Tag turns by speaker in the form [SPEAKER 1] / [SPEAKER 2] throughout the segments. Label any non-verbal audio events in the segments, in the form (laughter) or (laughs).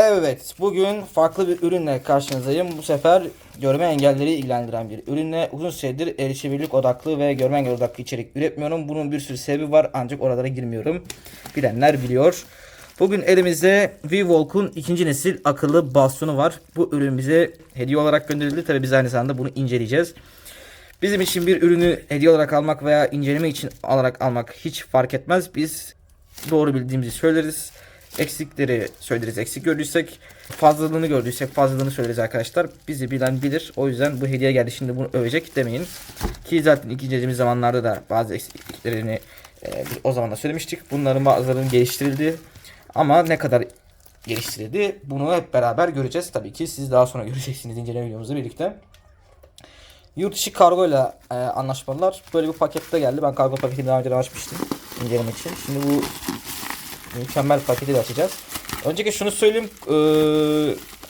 [SPEAKER 1] Evet, bugün farklı bir ürünle karşınızdayım. Bu sefer görme engelleri ilgilendiren bir ürünle uzun süredir erişebilirlik odaklı ve görme engelli odaklı içerik üretmiyorum. Bunun bir sürü sebebi var ancak oralara girmiyorum. Bilenler biliyor. Bugün elimizde VWalk'un ikinci nesil akıllı bastonu var. Bu ürün bize hediye olarak gönderildi. Tabi biz aynı zamanda bunu inceleyeceğiz. Bizim için bir ürünü hediye olarak almak veya inceleme için alarak almak hiç fark etmez. Biz doğru bildiğimizi söyleriz. Eksikleri söyleriz. Eksik gördüysek fazlalığını gördüysek fazlalığını söyleriz arkadaşlar. Bizi bilen bilir. O yüzden bu hediye geldi şimdi bunu övecek demeyin. Ki zaten ikinci dediğimiz zamanlarda da bazı eksikliklerini e, o zaman da söylemiştik. Bunların bazılarının geliştirildi. Ama ne kadar geliştirildi bunu hep beraber göreceğiz. Tabii ki siz daha sonra (laughs) göreceksiniz inceleme videomuzla birlikte. Yurt dışı kargoyla e, anlaşmalılar. Böyle bir pakette geldi. Ben kargo paketini daha önce açmıştım incelemek için. Şimdi bu mükemmel paketi de açacağız. Önceki şunu söyleyeyim. E,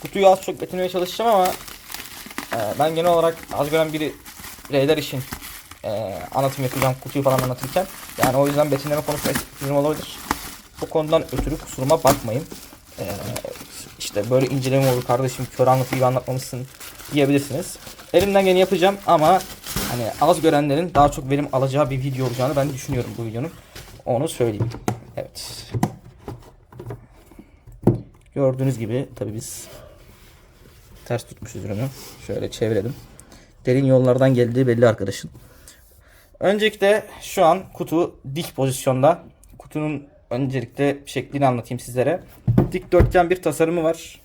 [SPEAKER 1] kutuyu az çok betimlemeye çalışacağım ama e, ben genel olarak az gören biri reyder için e, anlatım yapacağım kutuyu falan anlatırken. Yani o yüzden betimleme konusunda eksikliğim olabilir. Bu konudan ötürü kusuruma bakmayın. E, işte böyle inceleme olur kardeşim kör anlatı gibi anlatmamışsın diyebilirsiniz. Elimden geleni yapacağım ama hani az görenlerin daha çok verim alacağı bir video olacağını ben düşünüyorum bu videonun. Onu söyleyeyim. Evet. Gördüğünüz gibi tabii biz ters tutmuşuz ürünü. Şöyle çevirelim. Derin yollardan geldiği belli arkadaşın. Öncelikle şu an kutu dik pozisyonda. Kutunun öncelikle şeklini anlatayım sizlere. Dikdörtgen bir tasarımı var.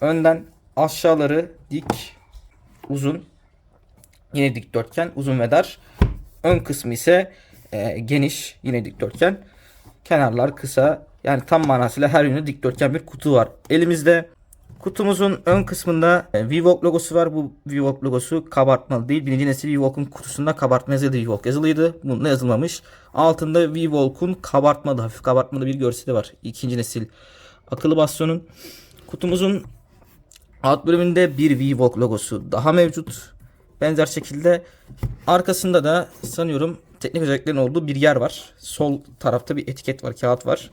[SPEAKER 1] Önden aşağıları dik, uzun. Yine dikdörtgen, uzun ve dar. Ön kısmı ise e, geniş, yine dikdörtgen. Kenarlar kısa. Yani tam manasıyla her yönü dikdörtgen bir kutu var. Elimizde kutumuzun ön kısmında e, VWalk logosu var. Bu VWalk logosu kabartmalı değil. Birinci nesil VWalk'un kutusunda kabartma yazılıydı. VWalk yazılıydı. Bunda yazılmamış. Altında VWalk'un kabartmalı, hafif kabartmalı bir görseli var. İkinci nesil akıllı bastonun. Kutumuzun alt bölümünde bir VWalk logosu daha mevcut. Benzer şekilde arkasında da sanıyorum teknik özelliklerin olduğu bir yer var. Sol tarafta bir etiket var, kağıt var.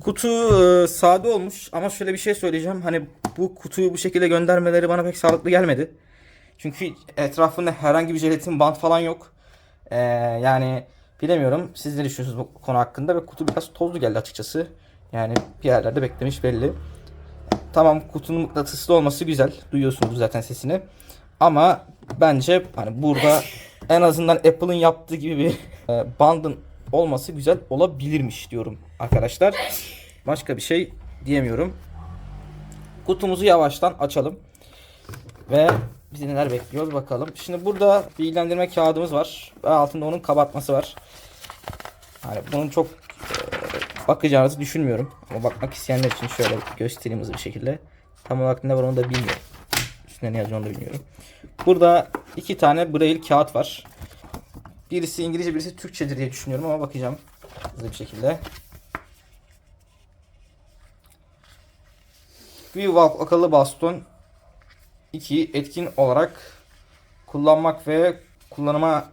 [SPEAKER 1] Kutu e, sade olmuş ama şöyle bir şey söyleyeceğim. Hani bu kutuyu bu şekilde göndermeleri bana pek sağlıklı gelmedi. Çünkü etrafında herhangi bir jelatin bant falan yok. E, yani bilemiyorum. Siz ne düşünüyorsunuz bu konu hakkında? Ve kutu biraz tozlu geldi açıkçası. Yani bir yerlerde beklemiş belli. Tamam kutunun mıknatıslı olması güzel. Duyuyorsunuz zaten sesini. Ama bence hani burada en azından Apple'ın yaptığı gibi bir (laughs) e, bandın olması güzel olabilirmiş diyorum arkadaşlar. Başka bir şey diyemiyorum. Kutumuzu yavaştan açalım. Ve bizi neler bekliyor bakalım. Şimdi burada bilgilendirme kağıdımız var. Ve altında onun kabartması var. Hani bunun çok e, bakacağınızı düşünmüyorum. Ama bakmak isteyenler için şöyle göstereyim hızlı bir şekilde. Tam olarak ne var onu da bilmiyorum. Üstünde ne yazıyor onu da bilmiyorum. Burada iki tane braille kağıt var. Birisi İngilizce birisi Türkçedir diye düşünüyorum ama bakacağım hızlı bir şekilde. VWalk akıllı baston 2 etkin olarak kullanmak ve kullanıma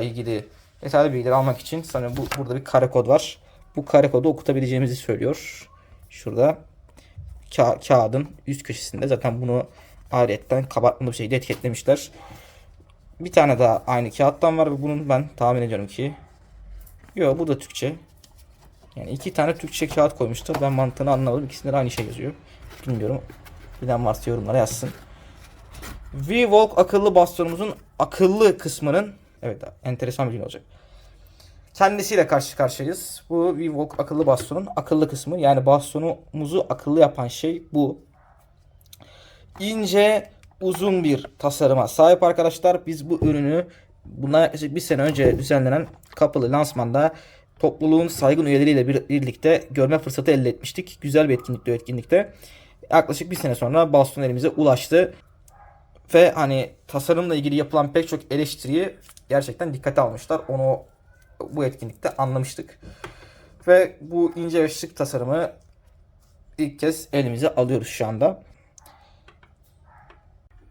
[SPEAKER 1] ilgili detaylı bilgileri almak için sanırım bu, burada bir kare kod var. Bu kare kodu okutabileceğimizi söylüyor. Şurada ka kağıdın üst köşesinde zaten bunu ayrıyetten kabartmalı bir şekilde etiketlemişler. Bir tane daha aynı kağıttan var ve bunun ben tahmin ediyorum ki Yok bu da Türkçe. Yani iki tane Türkçe kağıt koymuşlar. Ben mantığını anlamadım. İkisinde de aynı şey yazıyor. Bilmiyorum. Bilen varsa yorumlara yazsın. VWalk akıllı bastonumuzun akıllı kısmının evet enteresan bir gün olacak. Kendisiyle karşı karşıyayız. Bu VWalk akıllı bastonun akıllı kısmı. Yani bastonumuzu akıllı yapan şey bu. İnce uzun bir tasarıma sahip arkadaşlar. Biz bu ürünü bundan yaklaşık bir sene önce düzenlenen kapalı lansmanda topluluğun saygın üyeleriyle bir, birlikte görme fırsatı elde etmiştik. Güzel bir etkinlikti etkinlikte. Yaklaşık bir sene sonra baston elimize ulaştı. Ve hani tasarımla ilgili yapılan pek çok eleştiriyi gerçekten dikkate almışlar. Onu bu etkinlikte anlamıştık. Ve bu ince ve şık tasarımı ilk kez elimize alıyoruz şu anda.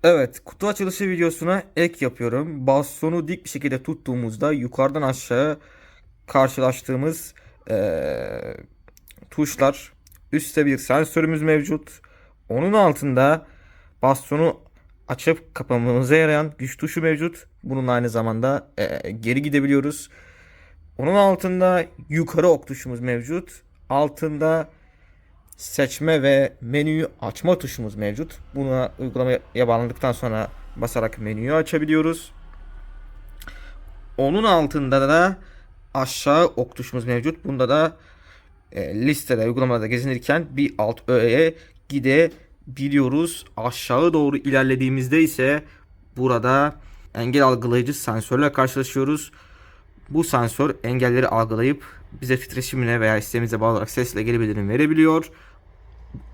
[SPEAKER 1] Evet kutu açılışı videosuna ek yapıyorum. Bastonu dik bir şekilde tuttuğumuzda yukarıdan aşağı karşılaştığımız eee, tuşlar üstte bir sensörümüz mevcut. Onun altında bastonu açıp kapamamıza yarayan güç tuşu mevcut. Bunun aynı zamanda e, geri gidebiliyoruz. Onun altında yukarı ok tuşumuz mevcut. Altında seçme ve menüyü açma tuşumuz mevcut. Buna uygulamaya bağlandıktan sonra basarak menüyü açabiliyoruz. Onun altında da aşağı ok tuşumuz mevcut. Bunda da e, listede uygulamada gezinirken bir alt öğeye gidebiliyoruz. Aşağı doğru ilerlediğimizde ise burada engel algılayıcı sensörle karşılaşıyoruz. Bu sensör engelleri algılayıp bize titreşimine veya isteğimize bağlı olarak sesle geri bildirim verebiliyor.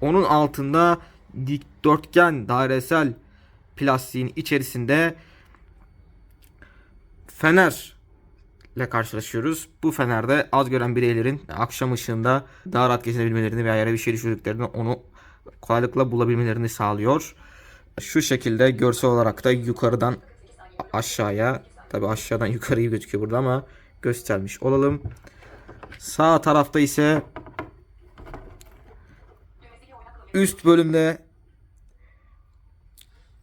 [SPEAKER 1] Onun altında dikdörtgen dairesel plastiğin içerisinde fener ile karşılaşıyoruz. Bu fenerde az gören bireylerin akşam ışığında daha rahat gezebilmelerini veya yere bir şey düşürdüklerinde onu kolaylıkla bulabilmelerini sağlıyor. Şu şekilde görsel olarak da yukarıdan aşağıya tabi aşağıdan yukarıyı gözüküyor burada ama göstermiş olalım. Sağ tarafta ise üst bölümde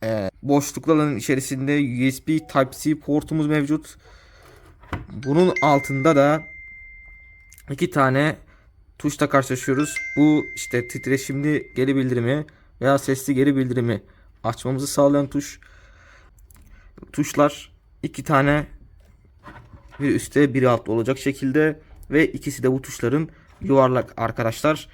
[SPEAKER 1] e, boşlukların içerisinde USB Type-C portumuz mevcut. Bunun altında da iki tane tuşla karşılaşıyoruz. Bu işte titreşimli geri bildirimi veya sesli geri bildirimi açmamızı sağlayan tuş. Tuşlar iki tane bir üstte bir altta olacak şekilde ve ikisi de bu tuşların yuvarlak arkadaşlar.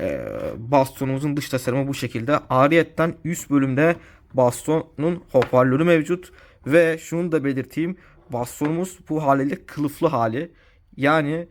[SPEAKER 1] Ee, bastonumuzun dış tasarımı bu şekilde. Ariyetten üst bölümde bastonun hoparlörü mevcut ve şunu da belirteyim. Bastonumuz bu haliyle kılıflı hali. Yani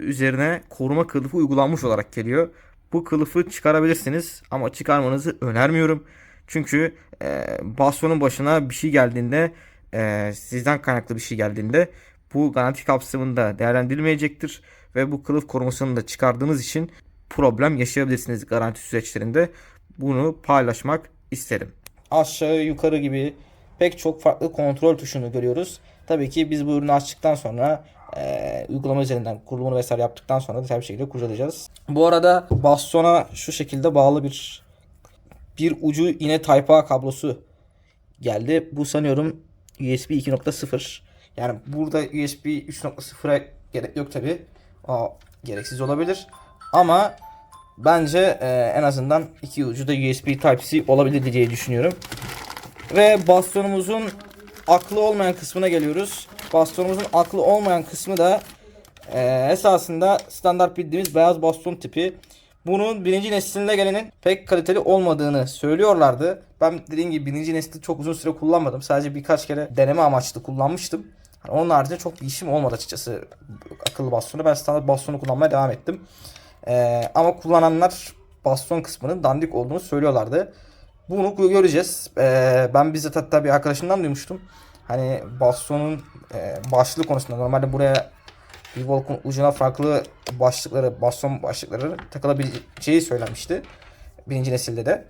[SPEAKER 1] üzerine koruma kılıfı uygulanmış olarak geliyor. Bu kılıfı çıkarabilirsiniz ama çıkarmanızı önermiyorum. Çünkü e, bastonun başına bir şey geldiğinde e, sizden kaynaklı bir şey geldiğinde bu garanti kapsamında değerlendirilmeyecektir ve bu kılıf korumasını da çıkardığınız için problem yaşayabilirsiniz garanti süreçlerinde. Bunu paylaşmak isterim. Aşağı yukarı gibi pek çok farklı kontrol tuşunu görüyoruz. Tabii ki biz bu ürünü açtıktan sonra e, uygulama üzerinden kurulumunu vesaire yaptıktan sonra detaylı bir şekilde kurcalayacağız. Bu arada bastona şu şekilde bağlı bir bir ucu yine Type-A kablosu geldi. Bu sanıyorum USB 2.0. Yani burada USB 3.0'a gerek yok tabi. O gereksiz olabilir. Ama bence e, en azından iki ucu da USB Type-C olabilir diye düşünüyorum. Ve bastonumuzun aklı olmayan kısmına geliyoruz. Bastonumuzun aklı olmayan kısmı da e, esasında standart bildiğimiz beyaz baston tipi. Bunun birinci neslinde gelenin pek kaliteli olmadığını söylüyorlardı. Ben dediğim gibi birinci nesli çok uzun süre kullanmadım. Sadece birkaç kere deneme amaçlı kullanmıştım. Yani onun haricinde çok bir işim olmadı açıkçası akıllı bastonu. Ben standart bastonu kullanmaya devam ettim. Ee, ama kullananlar baston kısmının dandik olduğunu söylüyorlardı. Bunu göreceğiz. Ee, ben bizzat hatta bir arkadaşımdan duymuştum. Hani bastonun e, başlığı konusunda normalde buraya bir Volk'un ucuna farklı başlıkları, baston başlıkları takılabileceği söylenmişti. Birinci nesilde de.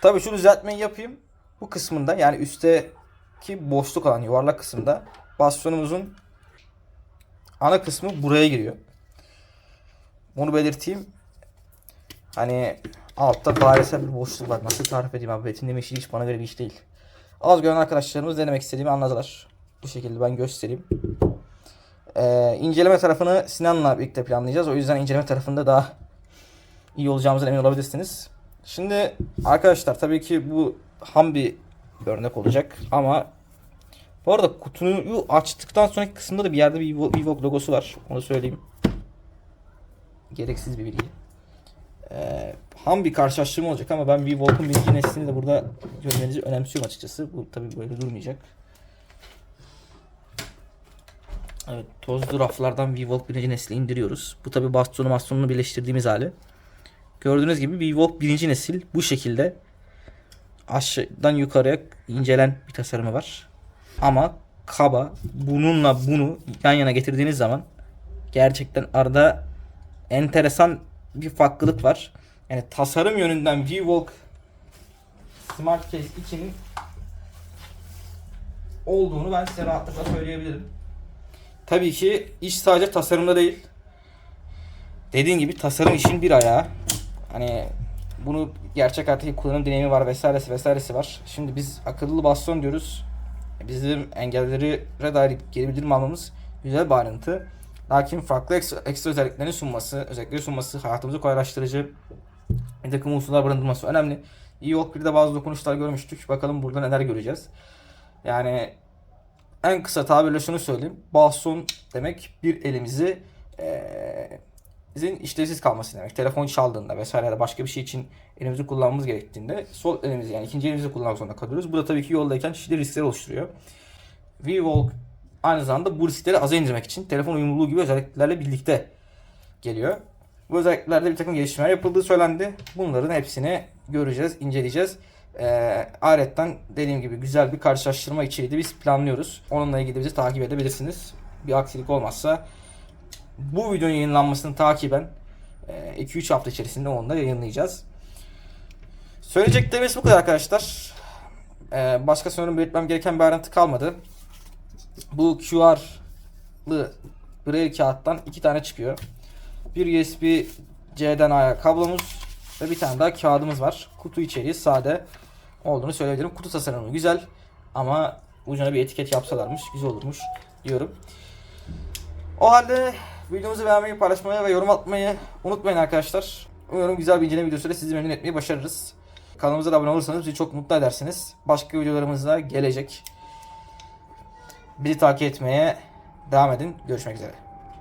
[SPEAKER 1] Tabii şu düzeltmeyi yapayım. Bu kısmında yani üstteki boşluk alan yuvarlak kısımda bastonumuzun ana kısmı buraya giriyor. Bunu belirteyim. Hani altta dairesel bir boşluk var. Nasıl tarif edeyim abi? Betimleme işi hiç bana göre bir iş değil. Az gören arkadaşlarımız denemek istediğimi anladılar. Bu şekilde ben göstereyim. Ee, inceleme tarafını Sinan'la birlikte planlayacağız. O yüzden inceleme tarafında daha iyi olacağımızdan emin olabilirsiniz. Şimdi arkadaşlar tabii ki bu ham bir örnek olacak ama bu arada kutuyu açtıktan sonraki kısımda da bir yerde bir Vivok logosu var. Onu söyleyeyim. Gereksiz bir bilgi. Ee, ham bir karşılaştırma olacak ama ben Vivok'un birinci neslini de burada görmenizi önemsiyorum açıkçası. Bu tabii böyle durmayacak. Evet tozlu raflardan Vivok birinci nesli indiriyoruz. Bu tabi bastonu bastonunu birleştirdiğimiz hali. Gördüğünüz gibi Vivok birinci nesil bu şekilde aşağıdan yukarıya incelen bir tasarımı var. Ama kaba bununla bunu yan yana getirdiğiniz zaman gerçekten arada enteresan bir farklılık var. Yani tasarım yönünden Vivok Smart Case için olduğunu ben size rahatlıkla söyleyebilirim. Tabii ki iş sadece tasarımda değil. dediğin gibi tasarım işin bir ayağı. Hani bunu gerçek hayattaki kullanım deneyimi var vesairesi vesairesi var. Şimdi biz akıllı baston diyoruz. Bizim engellere dair geri bildirim almamız güzel bir ayrıntı. Lakin farklı ekstra, ekstra özelliklerini sunması, özellikleri sunması, hayatımızı kolaylaştırıcı bir takım unsurlar barındırması önemli. iyi yok bir de bazı dokunuşlar görmüştük. Bakalım burada neler göreceğiz. Yani en kısa tabirle şunu söyleyeyim. Baston demek bir elimizi eee bizim işlevsiz kalması demek. Telefon çaldığında vesaire ya da başka bir şey için elimizi kullanmamız gerektiğinde sol elimizi yani ikinci elimizi kullanmak zorunda kalıyoruz. Bu da tabii ki yoldayken çeşitli riskler oluşturuyor. V-Walk aynı zamanda bu riskleri aza indirmek için telefon uyumluluğu gibi özelliklerle birlikte geliyor. Bu özelliklerde bir takım gelişmeler yapıldığı söylendi. Bunların hepsini göreceğiz, inceleyeceğiz. Ee, ayrıca dediğim gibi güzel bir karşılaştırma içeriği biz planlıyoruz. Onunla ilgili bizi takip edebilirsiniz. Bir aksilik olmazsa bu videonun yayınlanmasını takiben 2-3 hafta içerisinde onu da yayınlayacağız. Söyleyeceklerimiz bu kadar arkadaşlar. Ee, başka sanırım belirtmem gereken bir ayrıntı kalmadı. Bu QR'lı braille kağıttan iki tane çıkıyor. Bir USB C'den A'ya kablomuz ve bir tane daha kağıdımız var. Kutu içeriği sade olduğunu söyleyebilirim. Kutu tasarımı güzel ama ucuna bir etiket yapsalarmış güzel olurmuş diyorum. O halde videomuzu beğenmeyi, paylaşmayı ve yorum atmayı unutmayın arkadaşlar. Umarım güzel bir inceleme videosuyla sizi memnun etmeyi başarırız. Kanalımıza da abone olursanız bizi çok mutlu edersiniz. Başka videolarımız da gelecek. Bizi takip etmeye devam edin. Görüşmek üzere.